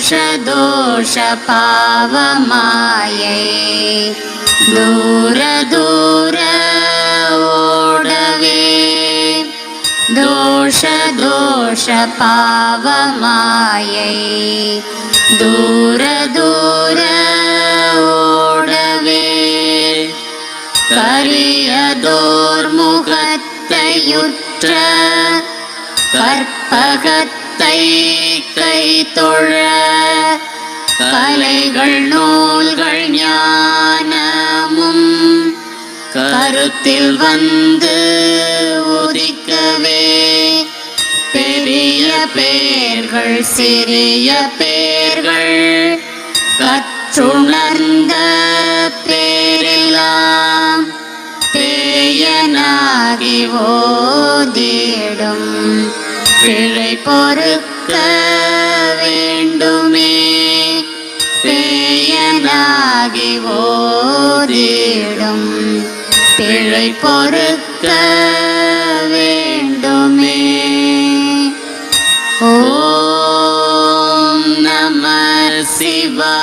दोष दोषपावमायै दूरदूर ओणवे दोषदोषपावमायै। दूर ओडवे पर्यदोर्मुहतयुत्र कर्पगत् தை கை தொழ கலைகள் நூல்கள் ஞானமும் கருத்தில் வந்து உதிக்கவே. பெரிய பேர்கள் சிறிய பேர்கள் கற்றுணர்ந்த பேரிலாம் பேயனாகி ஓதிடும். பிழை பொறுக்க வேண்டுமே. பேயனாகி ஓதிடும். பிழை பொறுக்க வேண்டுமே. ஓம் நம சிவா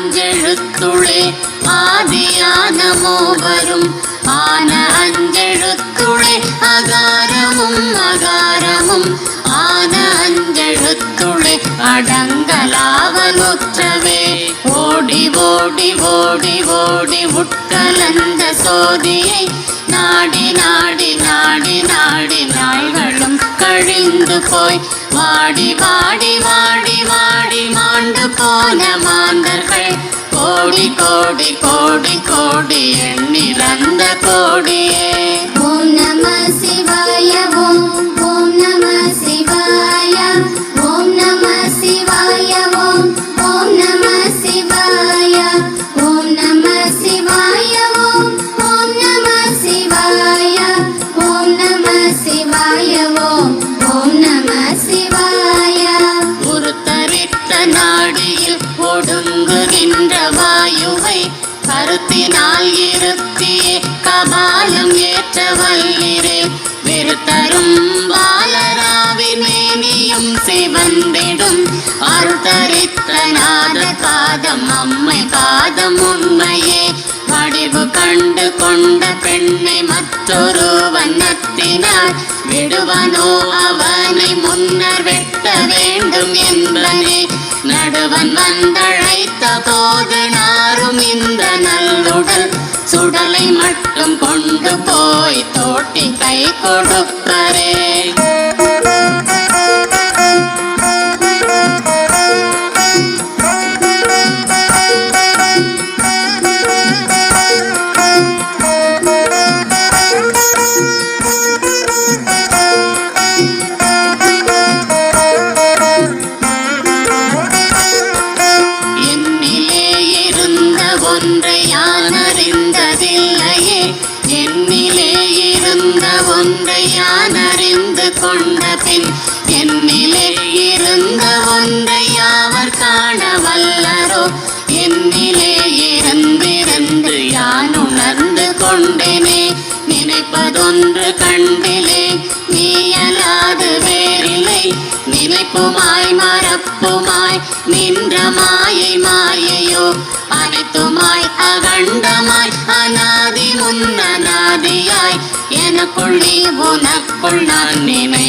ஆன அஞ்செழுத்துளே ஆதியானமோ வரும் ஆன அஞ்செழுத்துளே அகாரமும் அகாரமும் ஆன அஞ்செழுத்துளே அடங்கலாவலுற்றவே ஓடி ஓடி ஓடி ஓடி உட்கலந்த சோதியை நாடி நாடி நாடி நாடி நாள்களும் கழிந்து போய் வாடி வாடி வாடி வாடி மாண்டு போன மாந்தர்கள். கோடி கோடி கோடி கோடி எண்ணிறந்த கோடியே. ஓம் நம சிவாய ஒடுங்குகின்ற வாயுவை கருத்தினால் இருத்தியே கபாலம் ஏற்ற வல்லிரே விருத்தரும் பாலராவி மேனியும் சிவந்திடும் அருத்தரித்த நாத பாதம் அம்மை பாதம் உண்மையே. வடிவு கண்டு கொண்ட பெண்ணை மற்றொரு வண்ணத்தினார் விடுவனோ அவனை முன்னர் வெட்ட வேண்டும் என்பனே. நடுவன் வந்தழைத்த போது நாரும் இந்த நல்லுடல் சுடலை மட்டும் கொண்டு போய் தோட்டி கை கொடுப்பரே. காப்புமாய் நின்ற மாயை மாயையோ அனைத்துமாய் அகண்டமாய் அநாதி முன்னநாதியாய் எனக்குள்ளே உனக்குள் நான் நினை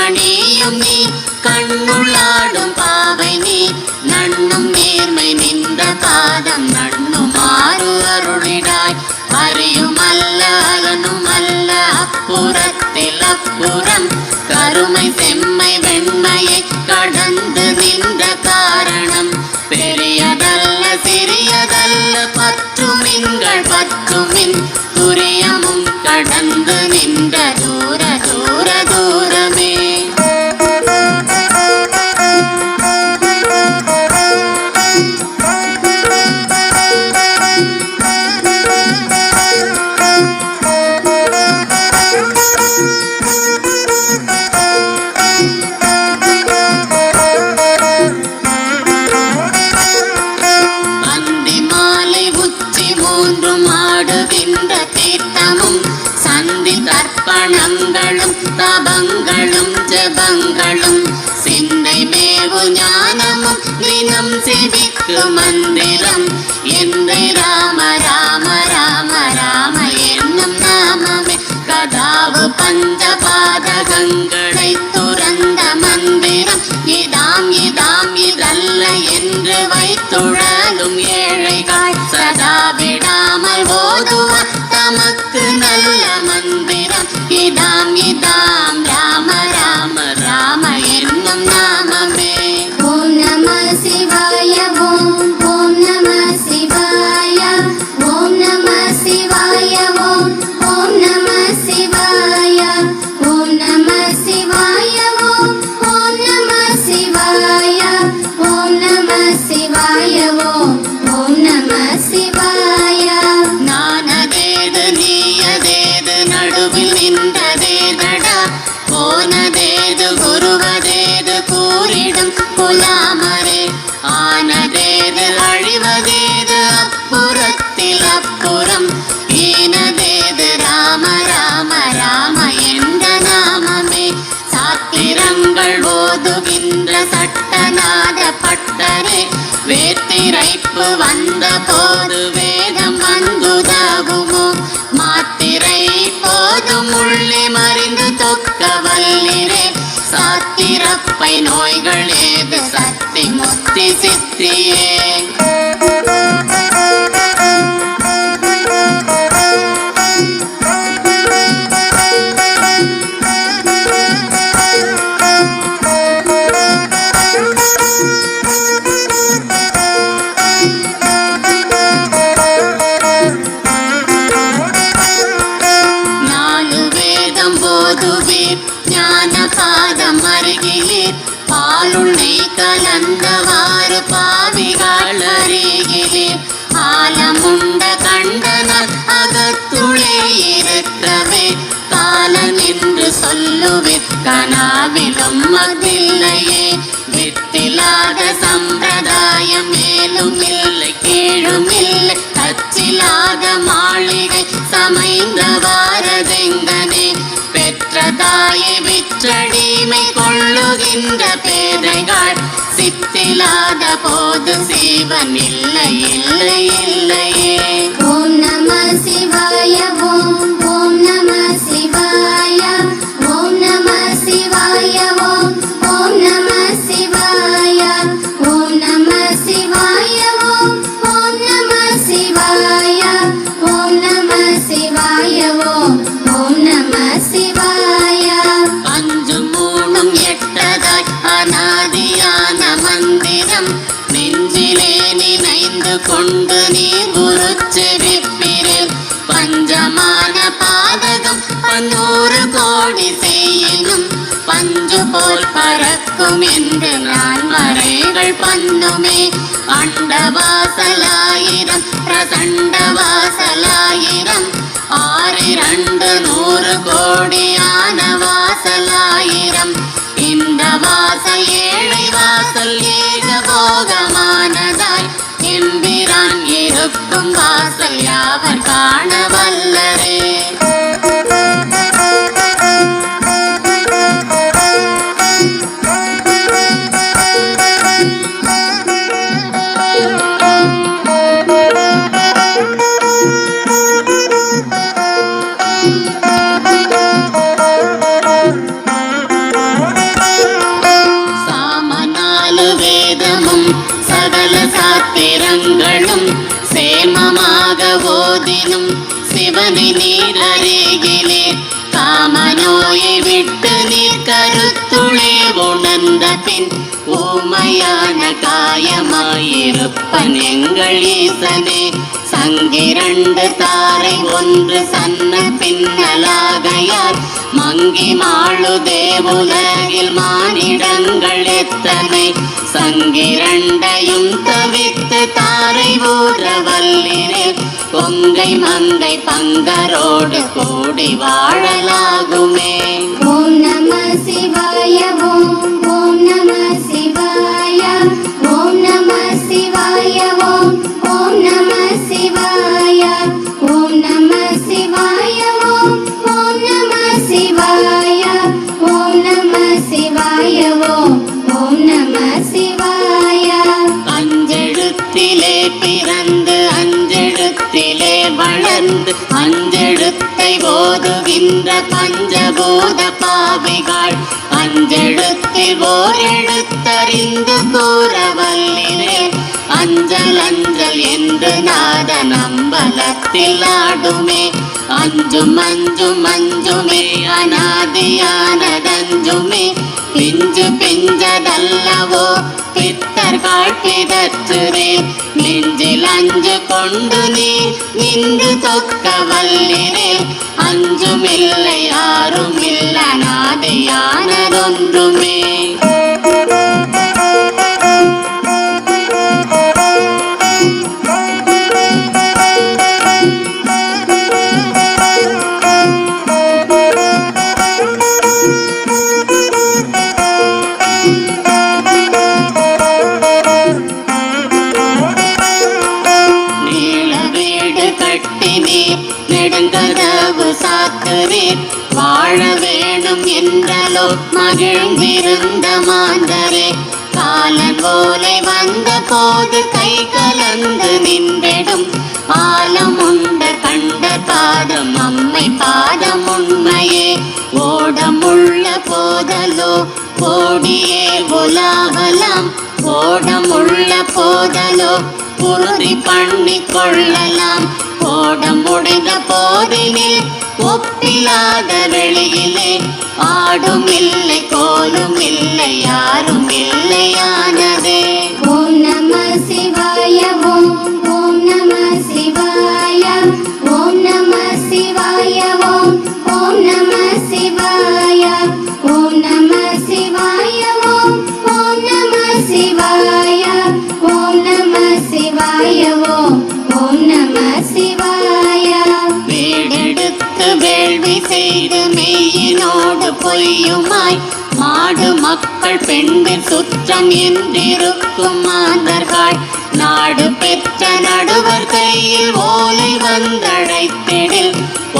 காணியும் நீ கண்ணுள்ளாடும் பாவை நீ. நண்ணும் நேர்மை நின்ற பாதம் நண்ணும் ஆறு அருளிடாய் அறியும் அல்ல அகனும் அல்ல அப்புறத்தில் அப்புறம். கருமை செம்மை வெண்மை என்று வைத்துழலும் ஏழைகள் சதா விடாமல் ஓதுவ தமக்கு நல்ல மந்திரம். இதாம் இதாம். வேண்டும் புலாமரே ஆனதேது அழிவதேது அப்புறத்தில் அப்புறம் ஈனதேது ராம ராம ராம என்ற நாமமே. சாத்திரங்கள் ஓதுகின்ற சட்டநாத பட்டரே வேத்திரைப்பு வந்த போதுவே நோய்கள் ஏது சக்தி முக்தி சித்தியே? வித் கனாவிலும் மதில்லையே வித்திலாத சம்பிரதாயம் மேலும் இல்லை கீழும் இல்லை. தச்சிலாத மாளிகை சமைந்த வாரதெங்கனே. பெற்ற தாயை விற்றடிமை கொள்ளுகின்ற பேதைகள். சித்திலாத போது சீவன் இல்லை இல்லை இல்லையே. ஓ நம சிவாய மனதிலே நினைந்து கொண்டு நீ குருச்சு விற்பிரு பஞ்சமான பாதகம் பன்னூறு கோடி செய்யும் பஞ்சு போல் பறக்கும் என்று நான் வரைகள் பண்ணுமே. அண்ட வாசலாயிரம் பிரசண்ட வாசலாயிரம் ஆறு இரண்டு நூறு கோடியான வாசலாயிரம். இந்த வாசல் ஏழை வாசல் ஏக போகமானதாய் எம்பிரான் இருக்கும் வாசல் யாவர் காண வல்லரே சகல சாத்திரங்களும் சேமமாக ஓதினும் சிவனை நீர் அருகிலே காமநோயை விட்டு நீர் கருத்துளே உணர்ந்த பின் ஊமையான காயமாயிருப்பன் எங்கள் ஈசனே. அங்கிரண்டு தாரை ஒன்று சன்ன பின்னலாகையார். மங்கி மாழு தேவுலகில் மானிடங்கள் எத்தனை? சங்கிரண்டையும் தவித்து தாரை ஊற வல்லினே பொங்கை மங்கை பங்கரோடு கூடி வாழலாகுமே. ஓம் நம சிவாய பஞ்சபூத பாவிகள் அஞ்செழுத்தில் ஓரெழுத்தறிந்து எழுத்தறிந்து அஞ்சல் வல்லினே அஞ்சல் என்று நாத நம்பலத்தில் ஆடுமே அஞ்சும் அஞ்சும் அஞ்சுமே அநாதியானதஞ்சுமே பிஞ்சு பிஞ்சதல்லவோ பித்தர்கள் பிதற்றுரே நெஞ்சில் அஞ்சு கொண்டு நீ நின்று தொக்க வல்லிரே அஞ்சுமில்லை யாரும் இல்ல நாதியானதொன்றுமே மகிழ்ந்திருந்த மாந்தரே. காலன் ஓலை வந்த போது கை கலந்து நின்றிடும். ஆலம் உண்ட கண்ட பாதம் அம்மை பாதம் உண்மையே. ஓடமுள்ள போதலோ ஓடியே உலாவலாம். ஓடமுள்ள போதலோ உறுதி பண்ணி கொள்ளலாம். ஓடம் முடிந்த போதிலே ஒப்பில்லாத வெளியிலே ஆடும் இல்லை கோலும் இல்லை யாரும் இல்லையா பொய்யுமாய் மாடு மக்கள் பெண்கள் சுற்றம் என்றிருக்கும் மாந்தர்கள் நாடு பெற்ற நடுவர் கையில் ஓலை வந்தழைத்திடில்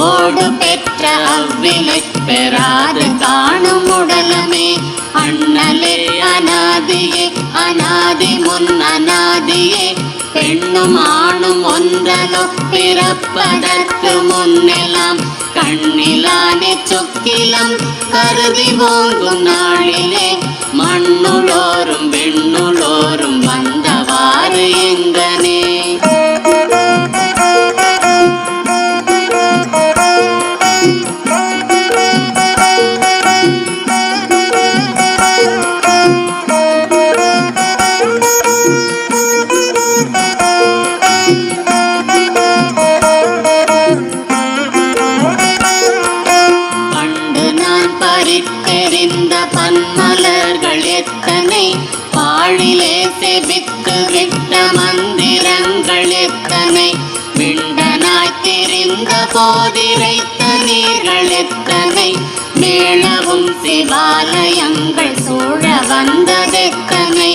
ஓடு பெற்ற அவ்விலை பெறாறு காணும் உடலமே. அண்ணலே அநாதியே அநாதி முன் அநாதியே பெண்ணும் ஆணும் ஒன்றலோ பிறப்பதற்கு முன்னெல்லாம் கண்ணிலானே சொக்கிலம் கருதி ஓங்கும் நாளிலே மண்ணுளோரும் வெண்ணுளோரும் வந்தவாறு எங்கள் போதிரைத்த நீர்கள் எத்தனை மேளவும் சிவாலயங்கள் சூழ வந்ததெத்தனை.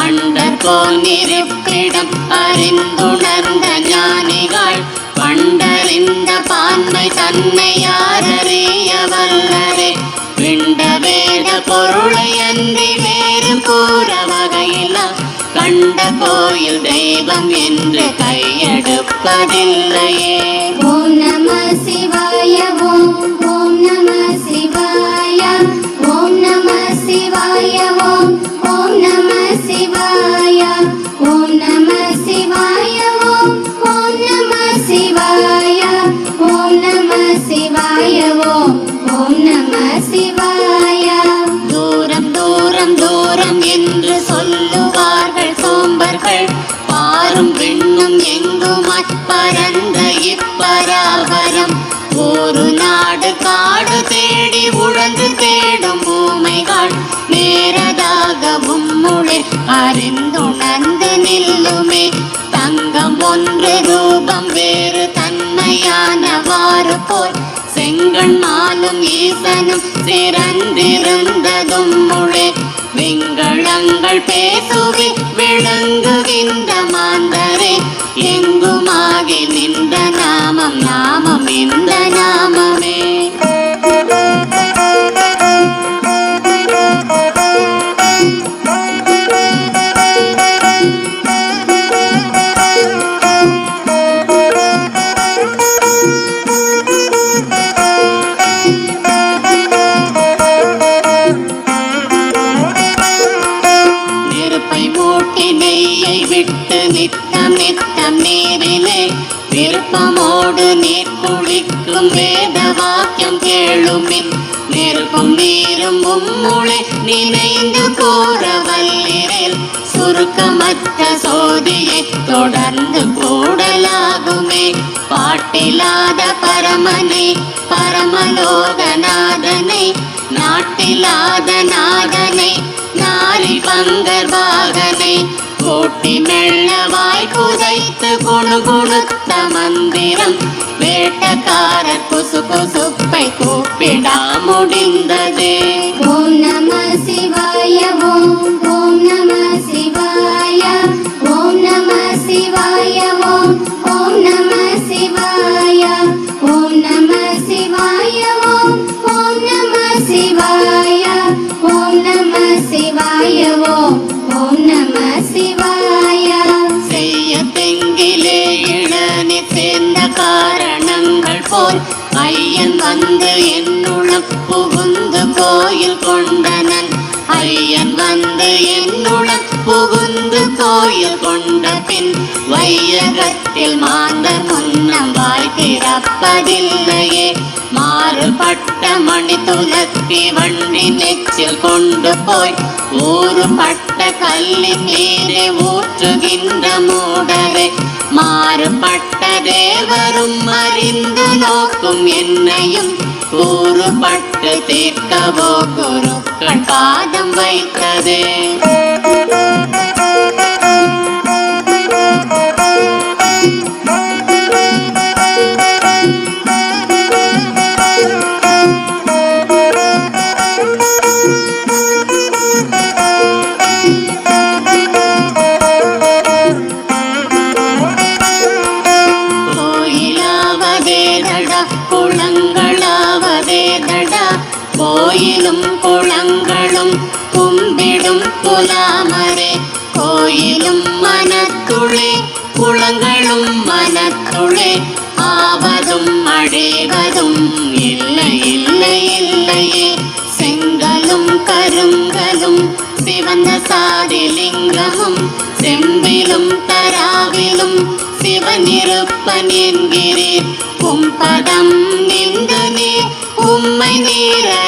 அண்டர் போனிருப்பிடம் அறிந்துணர்ந்த ஞானிகள் பண்டறிந்த பான்மை தன்னை யாரறிய வல்லரே பிண்ட வேத பொருளை அன்றி வேறு கூற வகையிலாம் கண்ட கோயில் தெய்வம் என்று கையெடுப்பதில்லையே. ஓம் நம சிவ நாடு காடு தேடி உழந்து தேடும் பூமைகள் நேரதாகவும் முளை. அறிந்துணர்ந்து நில்லுமே. தங்கம் ஒன்று ரூபம் வேறு தன்மையானவாறு போல். செங்கண் மாலும் ஈசனும் சிறந்திருந்ததும் முளே. விங்களங்கள் பேசுவி விளங்குகின்ற மாந்தரே. எங்குமாகி நின்ற நாமம் நாமம் இந்த நாமமே. குளிக்கும் வேத வாக்கியம் கேளுமின். நெருப்பும் நீரும் உம்முளை நினைந்து கூற வல்லிரேல் சுருக்கமற்ற சோதியை தொடர்ந்து கூடலாகுமே பாட்டிலாத பரமனை பரமலோகநாதனை நாட்டிலாத நாதனை நாரி பங்கர் வாகனை கூட்டி மெல்லவாய் குதைத்து மந்திரம் வேட்டக்காரர் குசு குசுப்பை கூப்பிடா முடிந்ததே. போல் ஐயன் வந்து என்னுளம் புகுந்து கோயில் கொண்டனன். ஐயன் வந்து என்னுளம் புகுந்து கோயில் கொண்ட பின் வையகத்தில் மாந்தர் முன்னம் வாய்த்திறப்பதில்லையே மாறுபட்ட மணி துலக்கி வண்டி நெச்சில் கொண்டு போய் ஊறுபட்ட கல்லின் நீரை ஊற்றுகின்ற மூடரை. மாறுபட்ட தேவரும் அறிந்து நோக்கும் என்னையும் கூறுபட்டு தீர்க்கவோ குருக்கள் பாதம் வைத்ததே. கோயிலும் குளங்களும் கும்பிடும் புலாமரே. கோயிலும் மனத்துளே குளங்களும் மனத்துளே. ஆவதும் அடைவதும் இல்லை இல்லை இல்லையே. செங்கலும் கருங்கலும் சிவந்த சாதிலிங்கமும் செம்பிலும் தராவிலும் சிவனிருப்பன் என்கிறேன் உம்பதம் நின்று உம்மை நேர.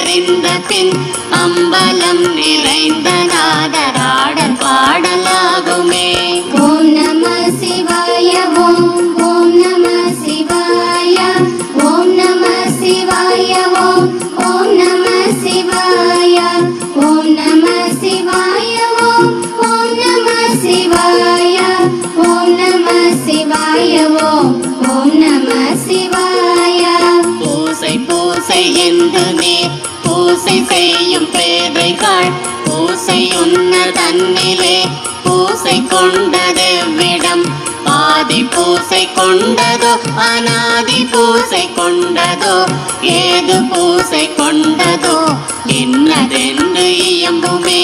அறிந்த அம்பலம் நிறைந்த நாதராடல் பாடலாகுமே. ஓம் நம சிவாய ஓம் ஓம் நம சிவாய ஓம் நம சிவாய ஓம் ஓம் நம சிவாய ஓம் நம சிவாய ஓம் ஓம் நம சிவாய ஓம் நம பூசை செய்யும் தேவைகள் பூசை உன்ன தன்னிலே பூசை கொண்டதெவ்விடம் ஆதி பூசை கொண்டதோ அனாதி பூசை கொண்டதோ ஏது பூசை கொண்டதோ என்னதென்று இயம்புமே.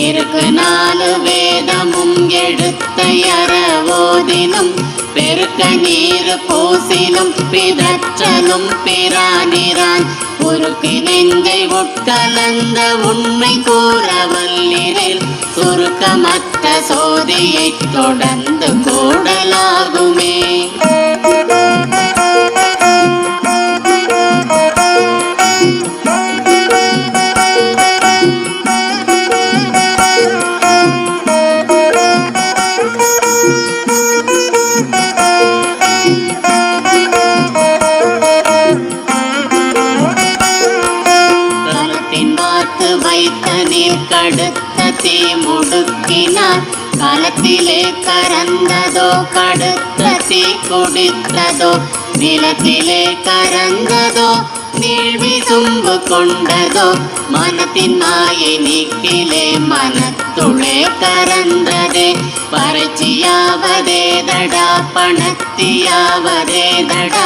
இருக்கு நாலு வேதமும் எடுத்து பெயர ஓதினும் பெருக்க நீர் பூசினும் பிதற்றலும் பிரானிரான். உருக்கு நெஞ்சை உட்கலந்த உண்மை கூற வல்லிரில் சுருக்கமற்ற சோதியை தொடர்ந்து கூடலாகுமே. குடித்ததோ நிலத்திலே கரந்ததோ நீழ்வி சும்பு கொண்டதோ மனத்தின் மாயை நீக்கிலே மனத்துளே கரந்ததே பரட்சியாவதே தடா பணத்தியாவதே தடா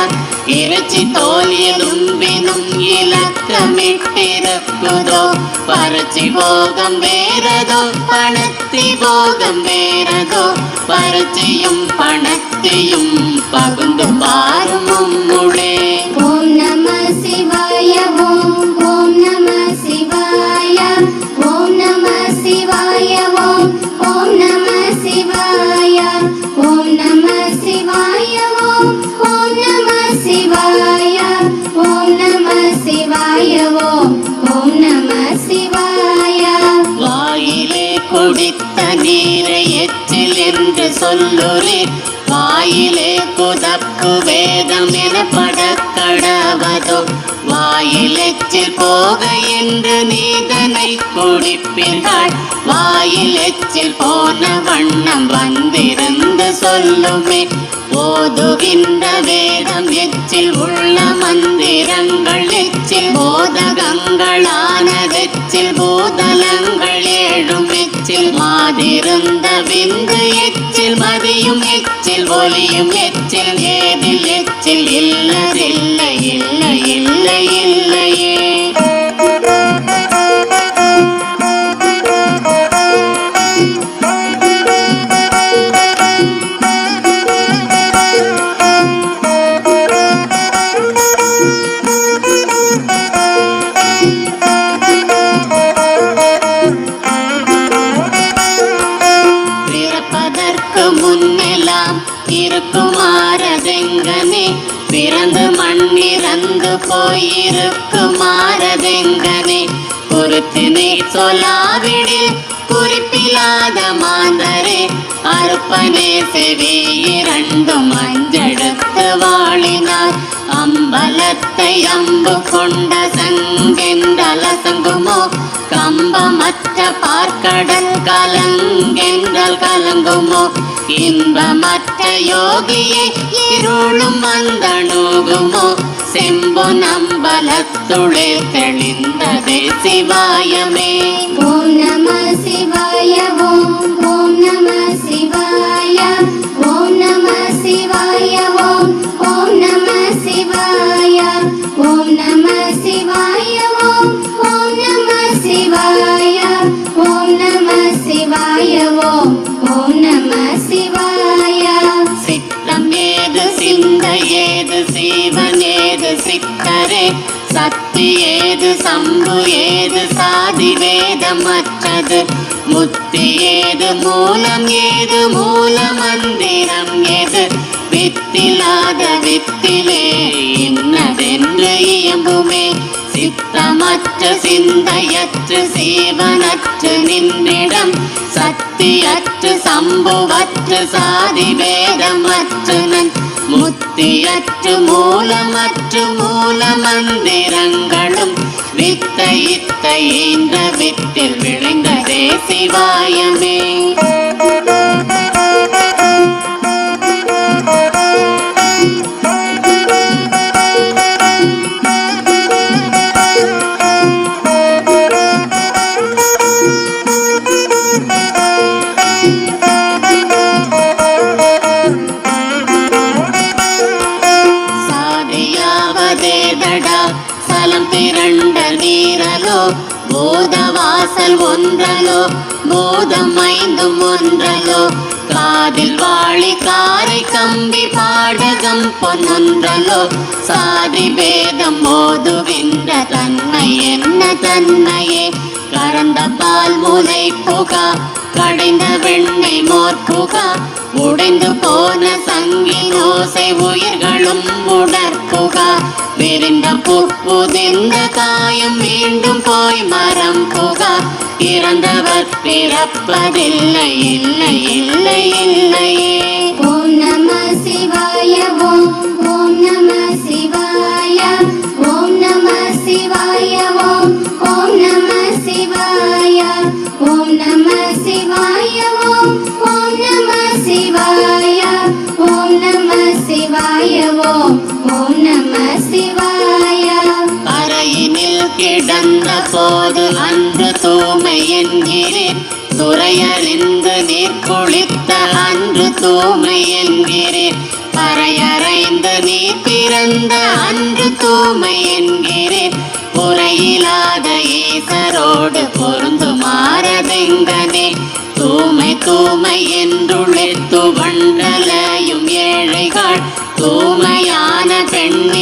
இறைச்சி தோல் எலும்பினும் இலக்கமிட்டிருக்குதோ பரட்சி போகம் வேறதோ பணத்தி போகம் வேறதோ பரட்சியும் பணத்தி பகுந்து பாரும் உம்முளே ஓம் வண்ணம் வந்திருந்து சொல்லுமே. போதுகின்ற வேதம் எச்சில் உள்ள மந்திரங்கள் எச்சில் போதகங்களான போதகங்களானதெச்சில் போதலங்கள் ஏழும் எச்சில் மாதிருந்த விந்து எச்சில் மதியும் எச்சில் ஒலியும் எச்சில் ஏதில் எச்சில் இல்லதில்லை இல்லை இல்லை இல்லை பிறப்பதற்கு சொல்லாவிடில் குறிப்பில்லாத மாந்தரே அறுப்பனே செவி இரண்டும் அஞ்செடுத்து வாழினார். அம்பலத்தை அம்பு கொண்ட சங்கென்றலசங்குமோ கம்பமற்ற பார்க்கடல் கலங்கென்றல் கலங்குமோ இன்பமற்ற யோகியை இருளும் வந்தணுகுமோ செம்பு நம்பலத்துளே தெளிந்ததே சிவாயமே. ஓ நம சிவாய சித்தரே சக்தி ஏது சம்பு ஏது சாதி வேதமற்றது முத்தி ஏது மூலம் ஏது மூல மந்திரம் ஏது? வித்திலாத வித்திலே இன்னதென்று இயம்புமே. சித்தமற்ற சிந்தையற்று சீவனற்று நின்றிடம். சக்தியற்று சம்புவற்று சாதி வேதமற்று நன் முத்தியற்று மூலமற்று மூல மந்திரங்களும் வித்தை இத்தை என்ற வித்தில் விளைந்ததே சிவாயமே. ஒன்றலோ பூதம் ஐந்தும் ஒன்றலோ காதில் வாழி காரை கம்பி பாடகம் பொன்னொன்றலோ சாதி பேதம் மோதுகின்ற தன்னை என்ன தன்னையே கறந்த பால் முலை புகா கடைந்த வெண்ணை மோர்புகா உடைந்து போன சங்கின் ஓசை உயிர்களும் உடற்புகா விரிந்த புதிந்த காயம் மீண்டும் போய் மரம் புகா. இறந்தவர் பிறப்பதில்லை இல்லை இல்லை இல்லையே ஓம் நம சிவாய ஓம் ஓம் நம சிவாய ஓம் நம சிவாய ஓம் ஓம் நம சிவாய ஓம் நம சிவாய ஓம் ஓம் நம சிவாய ஓம் நம சிவாய ஓம் ஓம் நம சிவாய. அறையினில் கிடந்த போது பறையறிந்து நீர் குளித்த அன்று தூமை என்கிறேன் பறையறைந்து நீ பிறந்த அன்று தூமை என்கிறேன் உரையிலாத ஈசரோடு பொருந்து மாறதெங்கனே. தூமை தூமை என்றுழைத்து வண்டலையும் ஏழைகள். தூமையான பெண்ணிருக்க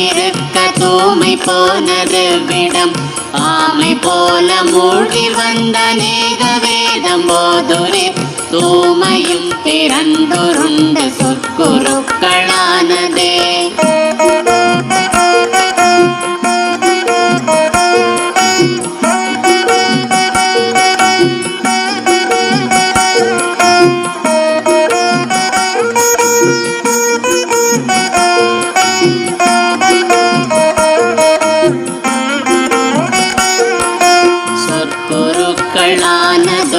தூமை போனது விடம். ஆமை போல மூழ்கி வந்த நேக வேதம் போதுரே தூமையும் பிறந்துருண்ட சொற்குருக்களானதே.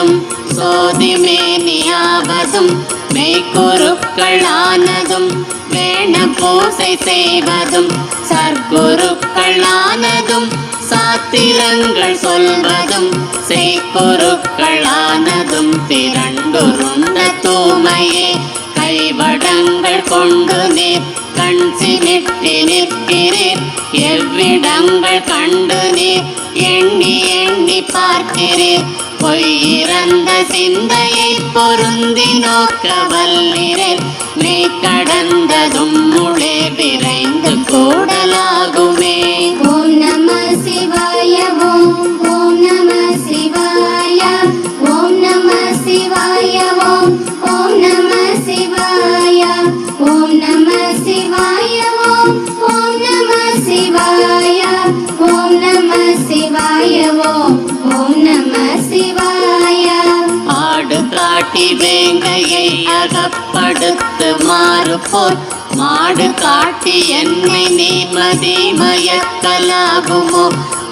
மேகம் சோதி மேனியாவதும் மெய்க்குருக்களானதும் வேண பூசை செய்வதும் சர்க்குருக்களானதும் சாத்திரங்கள் சொல்வதும் செய்குருக்களானதும் திரண்டுருந்த தூமையே கைவடங்கள் கொண்டு நீர் கண் சிமிட்டி நிற்கிறீர் எவ்விடங்கள் கண்டு நீர் எண்ணி எண்ணி பார்க்கிறீர். பொய்யிறந்த சிந்தையை பொருந்தி நோக்க வல்லிரேன் நீ கடந்ததும் முளே விரைந்து கூடலாகுமே. ஓம் நம மயக்கப்படுத்து மாறு போல். மாடு காட்டி என்னை நீமதி மயக்கலாகுமோ?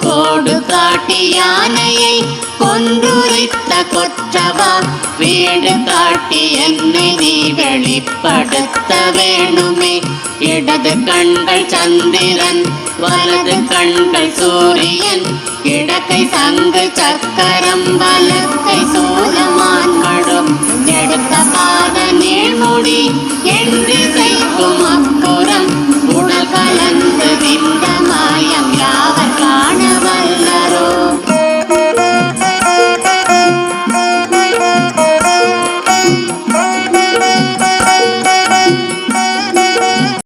கோடு காட்டி யானையை கொன்றுரைத்த கொற்றவா? வீடு காட்டி என்னை நீ வெளிப்படுத்த வேணுமே? இடது கண்கள் சந்திரன் வலது கண்கள் சூரியன். இடக்கை சங்கு சக்கரம் வலக்கை சூலமான் மடும். பொட்டமான நீழ்முடி என்று செய்யும் அக்குற.